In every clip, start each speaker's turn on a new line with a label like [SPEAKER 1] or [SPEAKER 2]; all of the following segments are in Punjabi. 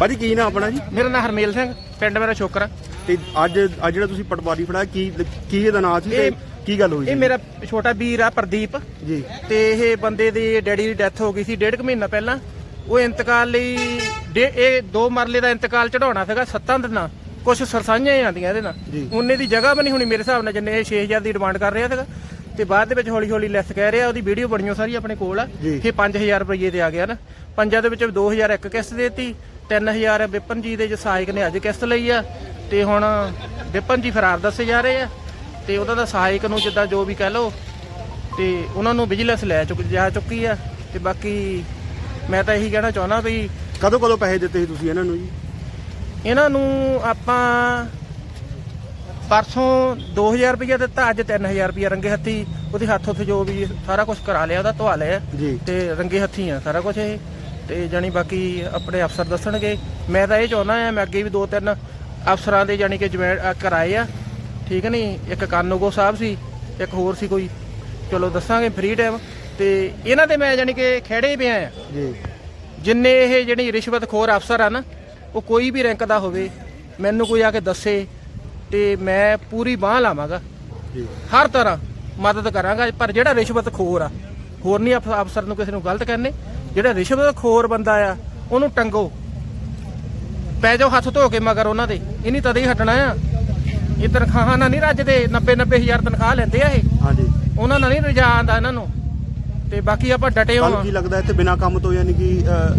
[SPEAKER 1] ਭਾਜੀ ਕੀ ਨਾ ਆਪਣਾ ਜੀ?
[SPEAKER 2] ਮੇਰਾ ਨਾਮ ਹਰਮੇਲ ਸਿੰਘ ਪਿੰਡ ਮੇਰਾ ਛੋਕਰਾ
[SPEAKER 1] ਤੇ ਅੱਜ ਅੱਜ ਜਿਹੜਾ ਤੁਸੀਂ ਪਟਵਾਰੀ ਫੜਾਇਆ ਕੀ ਕੀ ਇਹਦਾ ਨਾਂ ਸੀ ਤੇ
[SPEAKER 2] ਇਹ-
[SPEAKER 1] ਕੀ ਗੱਲ ਹੋਈ
[SPEAKER 2] ਇਹ? ਮੇਰਾ ਛੋਟਾ ਵੀਰ ਆ ਪ੍ਰਦੀਪ।
[SPEAKER 1] ਜੀ।
[SPEAKER 2] ਤੇ ਇਹ ਬੰਦੇ ਦੀ ਡੈਡੀ ਦੀ ਡੈਥ ਹੋ ਗਈ ਸੀ ਡੇਢ ਕੁ ਮਹੀਨਾ ਪਹਿਲਾਂ। ਉਹ ਇੰਤਕਾਲ ਲਈ ਡੇ- ਇਹ ਦੋ ਮਰਲੇ ਦਾ ਇੰਤਕਾਲ ਚੜਾਉਣਾ ਸੀਗਾ ਸੱਤਾਂ ਦਿਨਾਂ ਕੁਝ ਸਰਸਾਈਆਂ ਹੀ ਆਂਦੀਆਂ ਇਹਦੇ ਨਾਲ। ਉਹਨੇ ਦੀ ਜਗ੍ਹਾ ਬਣੀ ਹੋਣੀ ਮੇਰੇ ਹਿਸਾਬ ਨਾਲ ਜਿੰਨੇ ਇਹ 6000 ਦੀ ਡਿਮਾਂਡ ਕਰ ਰਿਹਾ ਸੀਗਾ। ਤੇ ਬਾਅਦ ਦੇ ਵਿੱਚ ਹੌਲੀ ਹੌਲੀ ਲੈਸ ਕਹਿ ਰਿਹਾ ਉਹਦੀ ਵੀਡੀਓ ਬਣੀਓ ਸਾਰੀ ਆਪਣੇ ਕੋਲ ਆ।
[SPEAKER 1] ਜੀ।
[SPEAKER 2] ਇਹ 5000 ਰੁਪਏ ਤੇ ਆ ਗਿਆ ਨਾ। ਪੰਜਾਂ ਦੇ ਵਿੱਚ 2000 ਇੱਕ ਕਿਸ਼ਤ ਦੇਤੀ। 3000 ਵਿਪਨ ਜੀ ਦੇ ਜੋ ਸਹਾਇਕ ਨੇ ਅੱਜ ਕਿਸ਼ਤ ਲਈ ਆ ਤੇ ਹੁਣ ਵਿਪਨ ਜੀ ਫਰਾਰ ਦੱਸੇ ਜਾ ਰਹੇ ਆ ਤੇ ਉਹਦਾ ਦਾ ਸਹਾਇਕ ਨੂੰ ਜਿੱਦਾਂ ਜੋ ਵੀ ਕਹਿ ਲਓ ਤੇ ਉਹਨਾਂ ਨੂੰ ਵਿਜੀਲੈਂਸ ਲੈ ਚੁੱਕ ਜਾ ਚੁੱਕੀ ਆ ਤੇ ਬਾਕੀ ਮੈਂ ਤਾਂ ਇਹੀ ਕਹਿਣਾ ਚਾਹੁੰਦਾ ਵੀ
[SPEAKER 1] ਕਦੋਂ ਕਦੋਂ ਪੈਸੇ ਦਿੱਤੇ ਸੀ ਤੁਸੀਂ ਇਹਨਾਂ ਨੂੰ ਜੀ?
[SPEAKER 2] ਇਹਨਾਂ ਨੂੰ ਆਪਾਂ ਪਰਸੋਂ 2000 ਰੁਪਇਆ ਦਿੱਤਾ ਅੱਜ 3000 ਰੁਪਇਆ ਰੰਗੇ ਹੱਥੀ। ਉਹਦੇ ਹੱਥ ਉੱਥੇ ਜੋ ਵੀ ਸਾਰਾ ਕੁਝ ਕਰਾ ਲਿਆ ਉਹਦਾ ਧਵਾ ਲਿਆ। ਤੇ ਰੰਗੇ ਹੱਥੀ ਆ ਸਾਰਾ ਕੁਝ ਇਹ। ਤੇ ਜਾਨੀ ਬਾਕੀ ਆਪਣੇ ਅਫਸਰ ਦੱਸਣਗੇ। ਮੈਂ ਤਾਂ ਇਹ ਚਾਹੁੰਦਾ ਆ ਮੈਂ ਅੱਗੇ ਵੀ ਦੋ ਤਿੰਨ ਅਫਸਰਾਂ ਦੇ ਜਾਨੀ ਕਿ ਕਰਾਏ ਆ। ਠੀਕ ਨਹੀਂ? ਇੱਕ ਕਾਨੂੰਗੋ ਸਾਹਿਬ ਸੀ ਇੱਕ ਹੋਰ ਸੀ ਕੋਈ। ਚਲੋ ਦੱਸਾਂਗੇ ਫ੍ਰੀ ਟਾਈਮ ਤੇ ਇਹਨਾਂ ਤੇ ਮੈਂ ਜਾਨੀ ਕਿ ਖੇੜੇ ਪਿਆ ਆ
[SPEAKER 1] ਜੀ।
[SPEAKER 2] ਜਿੰਨੇ ਇਹ ਜਿਹੜੀ ਰਿਸ਼ਵਤਖੋਰ ਅਫਸਰ ਆ ਨਾ ਉਹ ਕੋਈ ਵੀ ਰੈਂਕ ਦਾ ਹੋਵੇ ਮੈਨੂੰ ਕੋਈ ਆ ਕੇ ਦੱਸੇ ਤੇ ਮੈਂ ਪੂਰੀ ਬਾਹ ਲਾਵਾਂਗਾ।
[SPEAKER 1] ਜੀ।
[SPEAKER 2] ਹਰ ਤਰ੍ਹਾਂ ਮਦਦ ਕਰਾਂਗਾ ਪਰ ਜਿਹੜਾ ਰਿਸ਼ਵਤਖੋਰ ਆ ਹੋਰ ਨਹੀਂ ਅਫ- ਅਫਸਰ ਨੂੰ ਕਿਸੇ ਨੂੰ ਗਲਤ ਕਹਿੰਦੇ। ਜਿਹੜਾ ਰਿਸ਼ਵਤਖੋਰ ਬੰਦਾ ਆ ਉਹਨੂੰ ਟੰਗੋ। ਪੈ ਜਾਓ ਹੱਥ ਧੋ ਕੇ ਮਗਰ ਉਹਨਾਂ ਦੇ। ਇਹ ਨਹੀਂ ਤਦੇ ਹੀ ਹਟਣਾ ਆ। ਇਹ ਤਨਖਾਹਾਂ ਨਾਲ ਨਹੀਂ ਰੱਜਦੇ 90 90 ਹਜ਼ਾਰ ਤਨਖਾਹ ਲੈਂਦੇ ਆ ਇਹ।
[SPEAKER 1] ਹਾਂਜੀ।
[SPEAKER 2] ਉਹਨਾਂ ਨਾਲ ਨਹੀਂ ਰਜਾ ਆਂਦਾ ਇਹਨਾਂ ਨੂੰ। ਤੇ ਬਾਕੀ ਆਪਾਂ ਡਟੇ ਹੋਵਾਂ
[SPEAKER 1] ਕੀ ਲੱਗਦਾ ਇੱਥੇ ਬਿਨਾ ਕੰਮ ਤੋਂ ਯਾਨੀ ਕਿ ਅ,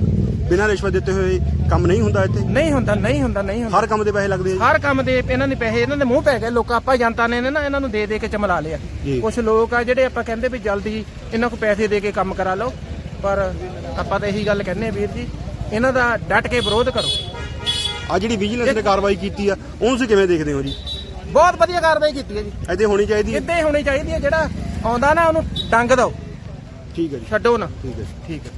[SPEAKER 1] ਬਿਨਾਂ ਰਿਸ਼ਵਤ ਦਿੱਤੇ ਹੋਏ ਕੰਮ ਨਹੀਂ ਹੁੰਦਾ ਇੱਥੇ?
[SPEAKER 2] ਨਹੀਂ ਹੁੰਦਾ ਨਹੀਂ ਹੁੰਦਾ ਨਹੀਂ ਹੁੰਦਾ।
[SPEAKER 1] ਹਰ ਕੰਮ ਦੇ ਪੈਸੇ ਲੱਗਦੇ ਆ?
[SPEAKER 2] ਹਰ ਕੰਮ ਦੇ ਇਹਨਾਂ ਦੇ ਪੈਸੇ ਇਹਨਾਂ ਦੇ ਮੂੰਹ ਪੈ ਗਏ। ਲੋਕਾਂ ਆਪਾਂ ਜਨਤਾ ਨੇ ਨਾ ਇਹਨਾਂ ਨੂੰ ਦੇ ਦੇ ਕੇ ਚਮਲਾ ਲਿਆ।
[SPEAKER 1] ਜੀ।
[SPEAKER 2] ਕੁਝ ਲੋਕ ਆ ਜਿਹੜੇ ਆਪਾਂ ਕਹਿੰਦੇ ਵੀ ਜਲਦੀ ਇਹਨਾਂ ਕੋ ਪੈਸੇ ਦੇ ਕੇ ਕੰਮ ਕਰਾ ਲਓ ਪਰ ਆਪਾਂ ਤਾਂ ਇਹੀ ਗੱਲ ਕਹਿੰਦੇ ਆ ਵੀਰ ਜੀ ਇਹਨਾਂ ਦਾ ਡਟ ਕੇ ਵਿਰੋਧ ਕਰੋ।
[SPEAKER 1] ਆ ਜਿਹੜੀ ਵਿਜੀਲੈਂਸ ਨੇ ਕਾਰਵਾਈ ਕੀਤੀ ਆ ਉਹਨੂੰ ਤੁਸੀਂ ਕਿਵੇਂ ਦੇਖਦੇ ਹੋ ਜੀ?
[SPEAKER 2] ਬਹੁਤ ਵਧੀਆ ਕਾਰਵਾਈ ਕੀਤੀ ਹੈ ਜੀ।
[SPEAKER 1] ਇੱਥੇ ਹੋਣੀ ਚਾਹੀਦੀ ਹੈ?
[SPEAKER 2] ਇੱਦਾਂ ਹੀ ਹੋਣੀ ਚਾਹੀਦੀ ਹੈ ਜਿਹੜਾ ਆਉਂਦਾ ਨਾ ਉਹਨੂੰ ਡੰਗ ਦਿਓ।
[SPEAKER 1] ਠੀਕ ਹੈ ਜੀ।
[SPEAKER 2] ਛੱਡੋ ਨਾ।
[SPEAKER 1] ਠੀਕ ਹੈ ਜੀ।
[SPEAKER 2] ਠੀਕ ਹੈ।